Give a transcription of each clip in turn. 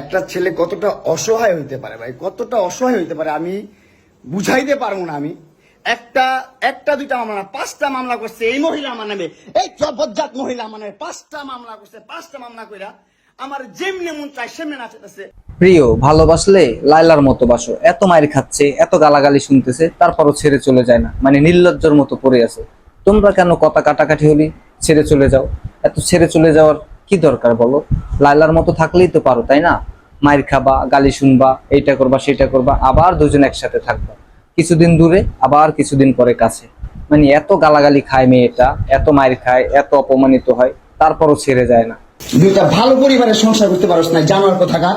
একটা ছেলে কতটা অসহায় হইতে পারে ভাই? কতটা অসহায় হইতে পারে আমি বুঝাইতে পারব না আমি। একটা একটা, দুইটা মামলা পাঁচটা মামলা করছে এই মহিলা আমার নামে। এই জবরজাত মহিলা আমার নামে পাঁচটা মামলা করছে, পাঁচটা মামলা কইরা আমার যেমনি মন চাই সেমনি নাচতেছে প্রিয়, ভালোবাসলে লাইলার মতো বাসো। এত মায়ের খাচ্ছে, এত গালাগালি শুনতেছে, তারপরও ছেড়ে চলে যায় না। মানে নির্লজ্জর মতো পড়ে আছে। তোমরা কেন কথা কাটাকাটি হলি? ছেড়ে চলে যাও। এত ছেড়ে চলে যাওয়ার কি দরকার বলো? লাইলার মতো থাকলেই তো পারো, তাই না? মায়ের খাবা, গালি শুনবা, এইটা করবা, সেটা করবা, আবার দুজন একসাথে থাকবা। কিছুদিন দূরে, আবার কিছুদিন পরে কাছে। মানে এত গালাগালি খায় মেয়েটা, এত মায়ের খায়, এত অপমানিত হয়, তারপরও ছেড়ে যায় না। দুইটা ভালো পরিবারের সংসার করতে পারস না, জানোয়ার কোথাকার?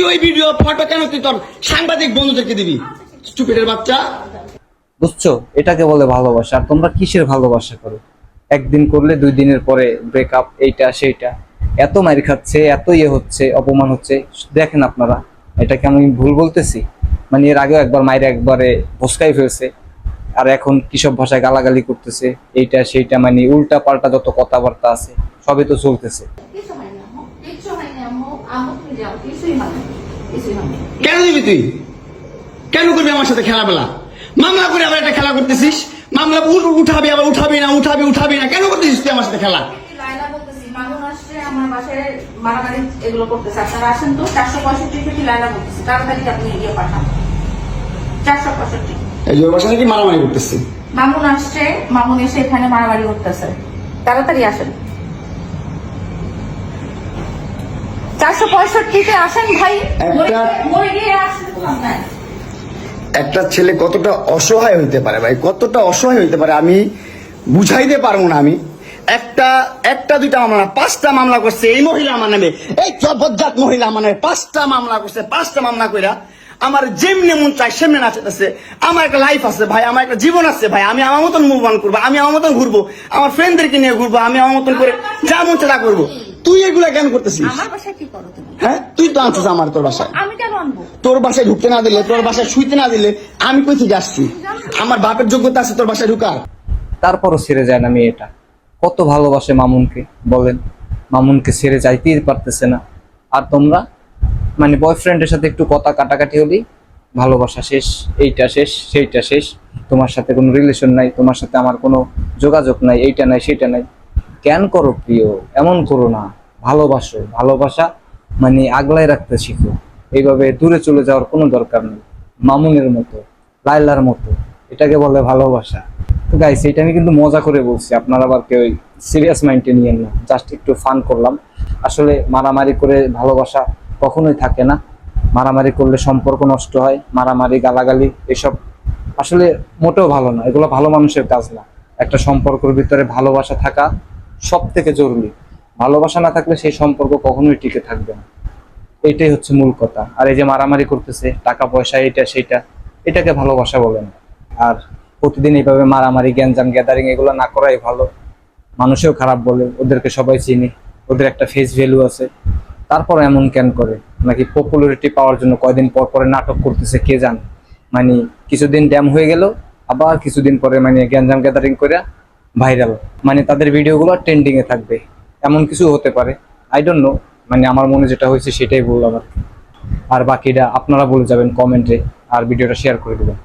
তুই ওই ভিডিও ফটো কেন তুই তোর সাংবাদিক বন্ধুদেরকে দিবি? স্টুপিডের বাচ্চা। বুঝছ? এটাকে বলে ভালোবাসা। আর তোমরা কিসের ভালোবাসা করো? একদিন করলে দুই দিনের পরে ব্রেকআপ এইটা, সেইটা। এত মারি খাচ্ছে, এত ইয়ে হচ্ছে, অপমান হচ্ছে। দেখেন আপনারা, এটাকে আমি ভুল বলতেছি? মানে এর আগেও একবার মায়ের একবারে ভসকাই ফেলছে। আর এখন কিসব ভাষায় গালাগালি করতেছে? এইটা, সেইটা মানে উল্টা পাল্টা যত কথাবার্তা আছে, সবই তো চলতেছে কিছু হয় না আম্মু। কিচ্ছু হয় না আম্মু আম্মু তুমি যাও কিছুই হয় না কিছুই হয় না কেন দিবি তুই? কেন করবি আমার সাথে খেলাবেলা মামলা করে আবার একটা খেলা করতেছিস? মামলা উঠাবি আবার উঠাবি না উঠাবি উঠাবি না। কেন করতেছিস তুই আমার সাথে খেলা? মারামারি করতেছি? মামুন আসছে মামুন এসে এখানে মারামারি করতেছে। তাড়াতাড়ি আসেন। চারশো পঁয়ষট্টিতে আসেন ভাই। একটা- ছেলে কতটা অসহায় হইতে পারে ভাই কতটা অসহায় হইতে পারে আমি বুঝাইতে পারব না আমি। একটা একটা দুইটা মামলা পাঁচটা মামলা করছে এই মহিলা আমার নামে। এই জবরজাত মহিলা আমার নামে পাঁচটা মামলা করছে পাঁচটা মামলা কইরা আমার যেমনি মন চাই সেমনি নাচতেছে আমার একটা লাইফ আছে ভাই আমার একটা জীবন আছে ভাই আমি আমার মতন মুভ অন করব আমি আমার মতন ঘুরবো আমার ফ্রেন্ডদেরকে নিয়ে ঘুরবো আমি আমার মতন করে যা মন তা করব। তুই এগুলা কেন করতেছিস? আমার হ্যাঁ? তুই তো আনছিস আমার তোর বাসায়। আমি কেন আনব? তোর বাসায় ঢুকতে না দিলে তোর বাসায় শুইতে না দিলে আমি কই থেকে আসছি? আমার বাপের যোগ্যতা আছে তোর বাসায় ঢুকার। তারপরও ছেড়ে যায় না মেয়েটা। কত ভালোবাসে মামুনকে বলেন। মামুনকে ছেড়ে যাইতেই পারতেছে না। আর তোমরা মানে বয়ফ্রেন্ডের সাথে একটু কথা কাটাকাটি হলেই ভালোবাসা শেষ এইটা শেষ সেইটা শেষ। তোমার সাথে কোনো রিলেশন নাই তোমার সাথে আমার কোনো যোগাযোগ নাই এইটা নাই সেটা নাই। কেন করো প্রিয়? এমন করো না। ভালোবাসো। ভালোবাসা মানে আগলায় রাখতে শিখো। এইভাবে দূরে চলে যাওয়ার কোনো দরকার নেই। মামুনের মতো লাইলার মতো, এটাকে বলে ভালোবাসা। তো গাইস এটা আমি কিন্তু মজা করে বলছি। আপনারা আবার কেউ সিরিয়াস মাইন্ডে নিয়েন না। জাস্ট একটু ফান করলাম। আসলে মারামারি করে ভালোবাসা কখনোই থাকে না। মারামারি করলে সম্পর্ক নষ্ট হয়, মারামারি, গালাগালি এসব আসলে মোটেও ভালো না। এগুলো ভালো মানুষের কাজ না। একটা সম্পর্কের ভিতরে ভালোবাসা থাকা সব থেকে জরুরি। ভালোবাসা না থাকলে সেই সম্পর্ক কখনোই টিকে থাকবে না। এইটাই হচ্ছে মূল কথা। আর এই যে মারামারি করতেছে, টাকা পয়সা এটা সেইটা, এটাকে ভালোবাসা বলে না। আর প্রতিদিন এইভাবে মারামারি, গ্যাঞ্জাম, গ্যাদারিং এগুলো না করাই ভালো। মানুষেও খারাপ বলে, ওদেরকে সবাই চিনি, ওদের একটা ফেস ভ্যালু আছে। তারপর এমন কেন করে? নাকি পপুলারিটি পাওয়ার জন্য কয়দিন পর পরে নাটক করতেছে, কে জান? মানে কিছুদিন ড্যাম হয়ে গেল, আবার কিছুদিন পরে মানে গ্যাঞ্জাম, গ্যাদারিং করে ভাইরাল মানে তাদের ভিডিওগুলো ট্রেন্ডিংয়ে থাকবে। এমন কিছু হতে পারে। আই ডোন্ট নো মানে আমার মনে যেটা হয়েছে সেটাই বললাম আর বাকিটা আপনারা বলে যাবেন কমেন্টে আর ভিডিওটা শেয়ার করে দেবেন।